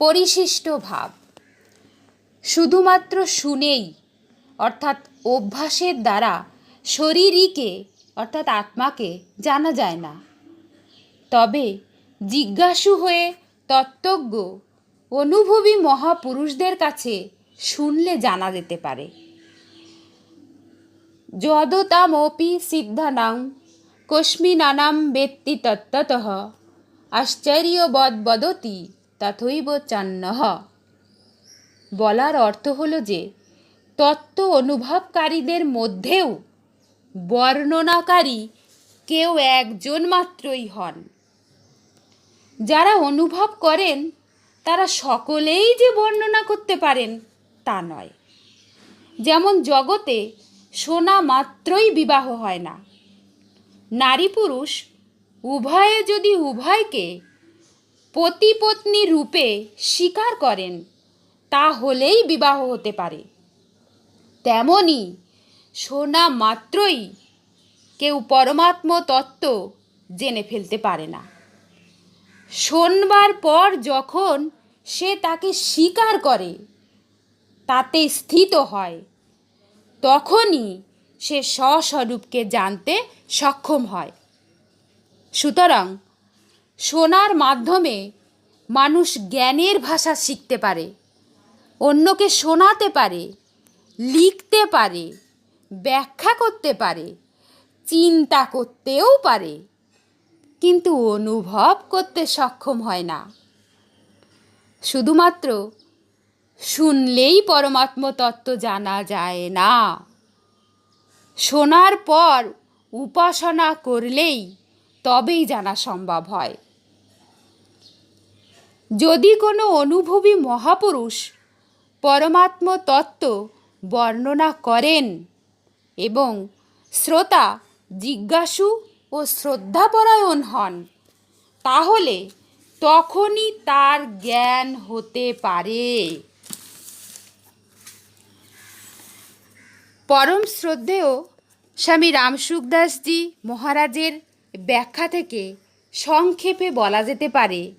পরিশিষ্ট ভাব। শুধুমাত্র শুনেই, অর্থাৎ অভ্যাসের দ্বারা শরীরীকে, অর্থাৎ আত্মাকে জানা যায় না। তবে জিজ্ঞাসু হয়ে তত্ত্বজ্ঞ, অনুভবী মহাপুরুষদের কাছে শুনলে জানা যেতে পারে। যদতামপি সিদ্ধানাং কস্মিনানাম বেত্তি তত্ত্বত আশ্চর্যবদ বদতি। তথৈব চান্নহ বলার অর্থ হলো যে, তত্ত্ব অনুভবকারীদের মধ্যেও বর্ণনাকারী কেউ একজন মাত্রই হন। যারা অনুভব করেন, তারা সকলেই যে বর্ণনা করতে পারেন, তা নয়। যেমন জগতে সোনা মাত্রই বিবাহ হয় না। নারী পুরুষ উভয়ে যদি উভয়কে পতি পত্নী রূপে স্বীকার করেন তাহলেই বিবাহ হতে পারে। তেমনি শোনা মাত্রই কেউ পরমাত্ম তত্ত্ব জেনে ফেলতে পারে না। শোনবার পর যখন সে তাকে স্বীকার করে, তাতে স্থিত হয়, তখনই সে স্বস্বরূপকে জানতে সক্ষম হয়। সুতরাং শোনার মাধ্যমে মানুষ জ্ঞানের ভাষা শিখতে পারে, অন্যকে শোনাতে পারে, লিখতে পারে, ব্যাখ্যা করতে পারে, চিন্তা করতেও পারে, কিন্তু অনুভব করতে সক্ষম হয় না। শুধুমাত্র শুনলেই পরমাত্ম তত্ত্ব জানা যায় না। শোনার পর উপাসনা করলেই তবেই জানা সম্ভব হয়। যদি কোনো অনুভবী মহাপুরুষ পরমাত্ম তত্ত্ব বর্ণনা করেন এবং শ্রোতা জিজ্ঞাসু ও শ্রদ্ধাপরায়ণ হন, তাহলে তখনই তার জ্ঞান হতে পারে। পরম শ্রদ্ধেয় স্বামী রামসুখদাসজি মহারাজের ব্যাখ্যা থেকে সংক্ষেপে বলা যেতে পারে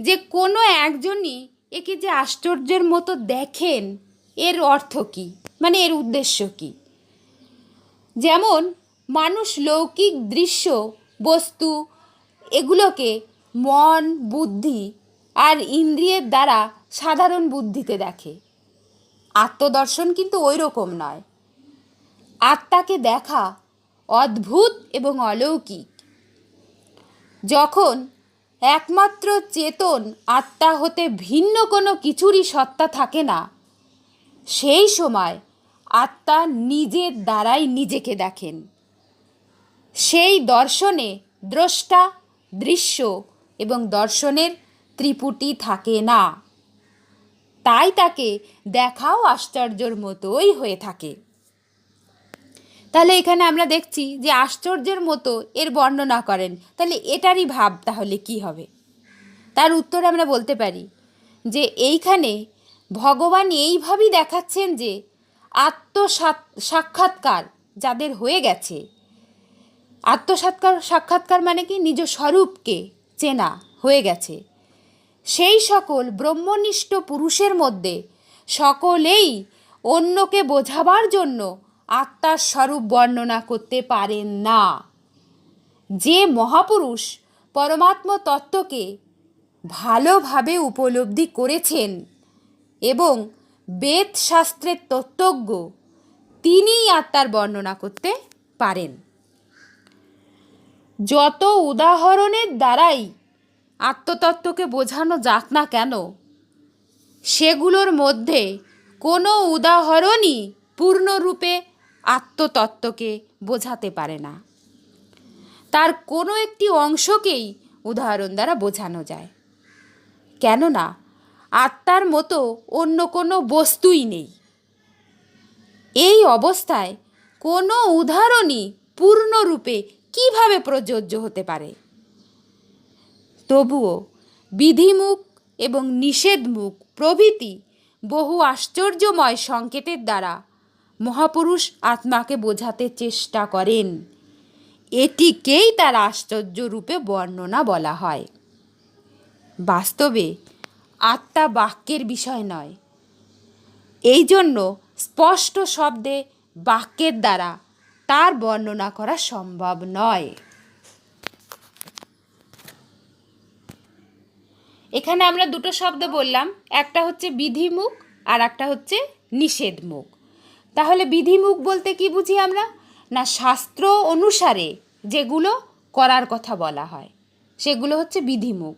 যে কোনো একজনই একে যে আশ্চর্যের মতো দেখেন, এর অর্থ কী? মানে এর উদ্দেশ্য কী? যেমন, মানুষ লৌকিক দৃশ্য, বস্তু, এগুলোকে মন, বুদ্ধি আর ইন্দ্রিয়ের দ্বারা সাধারণ বুদ্ধিতে দেখে। আত্মদর্শন কিন্তু ওই রকম নয়। আত্মাকে দেখা অদ্ভুত এবং অলৌকিক। যখন একমাত্র চেতন আত্মা হতে ভিন্ন কোনো কিছুরই সত্তা থাকে না। সেই সময় আত্মা নিজের দ্বারাই নিজেকে দেখেন। সেই দর্শনে দ্রষ্টা, দৃশ্য এবং দর্শনের ত্রিপুটি থাকে না। তাই তাকে দেখাও আশ্চর্যর মতোই হয়ে থাকে। তাহলে এখানে আমরা দেখছি যে আশ্চর্যের মতো এর বর্ণনা করেন। তাহলে এটারই ভাব তাহলে কি হবে? তার উত্তরে আমরা বলতে পারি যে এইখানে ভগবান এইভাবেই দেখাচ্ছেন যে আত্মসাৎ, সাক্ষাৎকার যাদের হয়ে গেছে, আত্মসাৎকার, সাক্ষাৎকার মানে কি? নিজ স্বরূপকে চেনা হয়ে গেছে। সেই সকল ব্রহ্মনিষ্ঠ পুরুষের মধ্যে সকলেই অন্যকে বোঝাবার জন্য আত্মার স্বরূপ বর্ণনা করতে পারেন না। যে মহাপুরুষ পরমাত্ম তত্ত্বকে ভালোভাবে উপলব্ধি করেছেন এবং বেদ শাস্ত্রের তত্ত্বজ্ঞ, তিনিই আত্মার বর্ণনা করতে পারেন। যত উদাহরণের দ্বারাই আত্মতত্ত্বকে বোঝানো যাক না কেন, সেগুলোর মধ্যে কোনো উদাহরণই পূর্ণরূপে আত্মতত্ত্বকে বোঝাতে পারে না। তার কোনো একটি অংশকেই উদাহরণ দ্বারা বোঝানো যায়। কেননা, আত্মার মতো অন্য কোনো বস্তুই নেই। এই অবস্থায় কোনো উদাহরণই পূর্ণরূপে কীভাবে প্রযোজ্য হতে পারে? তবুও বিধিমুখ এবং নিষেধমুখ প্রভৃতি বহু আশ্চর্যময় সংকেতের দ্বারা মহাপুরুষ আত্মাকে বোঝাতে চেষ্টা করেন। এটিকেই তার আশ্চর্য রূপে বর্ণনা বলা হয়। বাস্তবে আত্মা বাক্যের বিষয় নয়। এই জন্য স্পষ্ট শব্দে বাক্যের দ্বারা তার বর্ণনা করা সম্ভব নয়। এখানে আমরা দুটো শব্দ বললাম, একটা হচ্ছে বিধিমুখ আর একটা হচ্ছে নিষেধমুখ। তাহলে বিধিমুখ বলতে কি বুঝি আমরা? না শাস্ত্র অনুসারে যেগুলো করার কথা বলা হয়, সেগুলো হচ্ছে বিধিমুখ।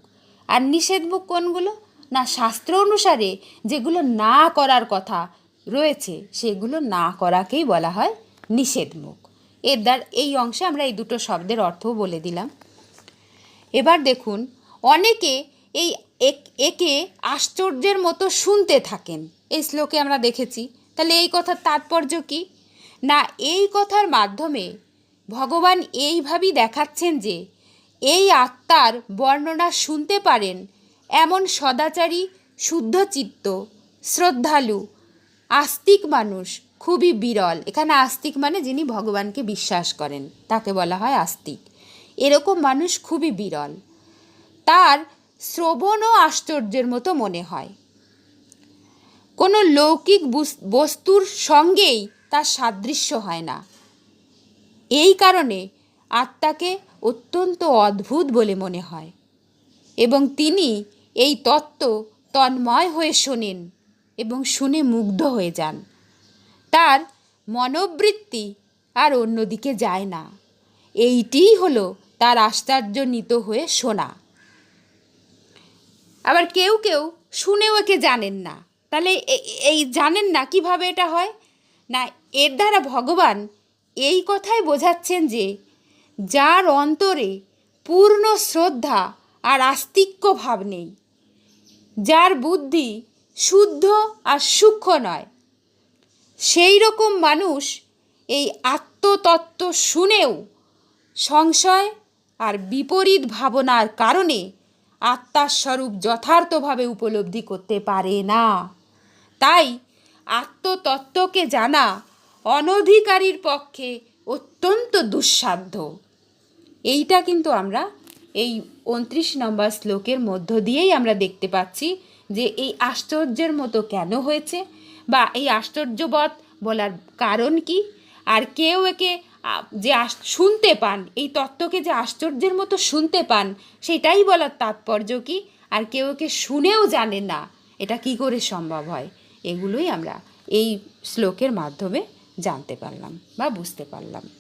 আর নিষেধমুখ কোনগুলো? না শাস্ত্র অনুসারে যেগুলো না করার কথা রয়েছে, সেগুলো না করাকেই বলা হয় নিষেধমুখ। এর দ্বার এই অংশে আমরা এই দুটো শব্দের অর্থও বলে দিলাম। এবার দেখুন, অনেকে এই এক- একে আশ্চর্যের মতো শুনতে থাকেন। এই শ্লোকে আমরা দেখেছি তাহলে এই কথার তাৎপর্য কি? না, এই কথার মাধ্যমে ভগবান এইভাবেই দেখাচ্ছেন যে এই আত্মার বর্ণনা শুনতে পারেন এমন সদাচারী, শুদ্ধচিত্ত, শ্রদ্ধালু, আস্তিক মানুষ খুবই বিরল। এখানে আস্তিক মানে যিনি ভগবানকে বিশ্বাস করেন, তাকে বলা হয় আস্তিক। এরকম মানুষ খুবই বিরল। তার শ্রবণও আশ্চর্যের মতো মনে হয়। কোনো লৌকিক বুস- বস্তুর সঙ্গেই তার সাদৃশ্য হয় না। এই কারণে আত্মাকে অত্যন্ত অদ্ভুত বলে মনে হয় এবং তিনি এই তত্ত্ব তন্ময় হয়ে শোনেন এবং শুনে মুগ্ধ হয়ে যান। তার মনোবৃত্তি আর অন্যদিকে যায় না। এইটিই হলো তার আশ্চর্যজনিত হয়ে শোনা। আবার কেউ কেউ শুনেও একে জানেন না। তাহলে এই জানেন না কীভাবে এটা হয়? না, এর দ্বারা ভগবান এই কথাই বোঝাচ্ছেন যে, যার অন্তরে পূর্ণ শ্রদ্ধা আর আস্তিক্য ভাব নেই, যার বুদ্ধি শুদ্ধ আর সূক্ষ্ম নয়, সেই রকম মানুষ এই আত্মতত্ত্ব শুনেও সংশয় আর বিপরীত ভাবনার কারণে আত্মার স্বরূপ যথার্থভাবে উপলব্ধি করতে পারে না। তাই আত্মতত্ত্বকে জানা অনধিকারীর পক্ষে অত্যন্ত দুঃসাধ্য। এইটা কিন্তু আমরা এই উনত্রিশ নম্বর শ্লোকের মধ্য দিয়েই আমরা দেখতে পাচ্ছি যে এই আশ্চর্যের মতো কেন হয়েছে বা এই আশ্চর্যবৎ বলার কারণ কি? আর কেউ একে যে শুনতে পান, এই তত্ত্বকে যে আশ্চর্যের মতো শুনতে পান, সেটাই বলার তাৎপর্য কি? আর কেউ একে শুনেও জানে না, এটা কি করে সম্ভব হয়? এগুলোই আমরা এই শ্লোকের মাধ্যমে জানতে পারলাম বা বুঝতে পারলাম।